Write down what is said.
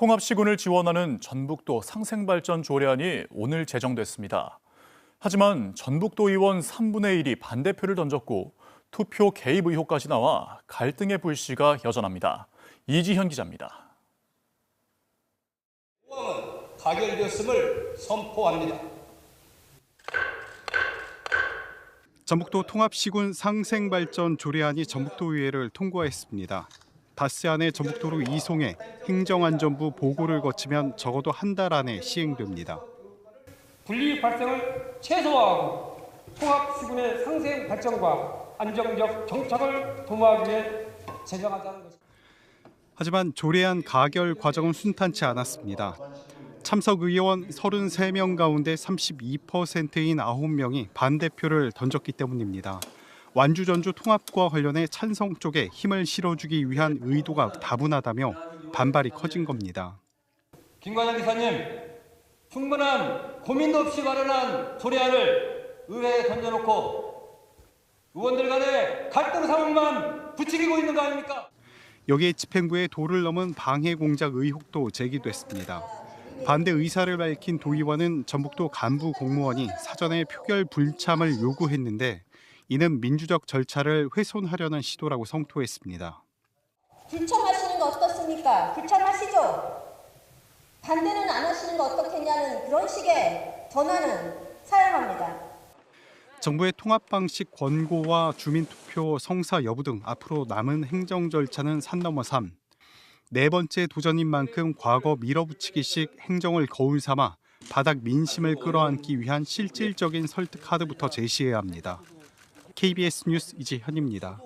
통합시군을 지원하는 전북도 상생발전 조례안이 오늘 제정됐습니다. 하지만 전북도 의원 3분의 1이 반대표를 던졌고 투표 개입 의혹까지 나와 갈등의 불씨가 여전합니다. 이지현 기자입니다. 조항은 가결되었음을 선포합니다. 전북도 통합시군 상생발전 조례안이 전북도의회를 통과했습니다. 다스안의 전북도로 이송해 행정안전부 보고를 거치면 적어도 한 달 안에 시행됩니다. 분리 발생을 최소화하고 통합 시군의 상생 발전과 안정적 정착을 도모하기 위해 제정하자는 것입니다. 하지만 조례안 가결 과정은 순탄치 않았습니다. 참석 의원 33명 가운데 32%인 9명이 반대표를 던졌기 때문입니다. 완주 전주 통합과 관련해 찬성 쪽에 힘을 실어주기 위한 의도가 다분하다며 반발이 커진 겁니다. 김과장 기사님, 충분한 고민도 없이 마련한 조례안을 의회에 던져놓고 의원들 간에 갈등 상황만 부추기고 있는 거 아닙니까? 여기에 집행부의 도를 넘은 방해 공작 의혹도 제기됐습니다. 반대 의사를 밝힌 도의원은 전북도 간부 공무원이 사전에 표결 불참을 요구했는데 이는 민주적 절차를 훼손하려는 시도라고 성토했습니다. 불참하시는 거 어떻습니까? 불참하시죠? 반대는 안 하시는 거 어떻겠냐는 그런 식의 전화는 사용합니다. 정부의 통합 방식 권고와 주민 투표 성사 여부 등 앞으로 남은 행정 절차는 산 넘어 산. 네 번째 도전인 만큼 과거 밀어붙이기식 행정을 거울 삼아 바닥 민심을 끌어안기 위한 실질적인 설득 카드부터 제시해야 합니다. KBS 뉴스 이지현입니다.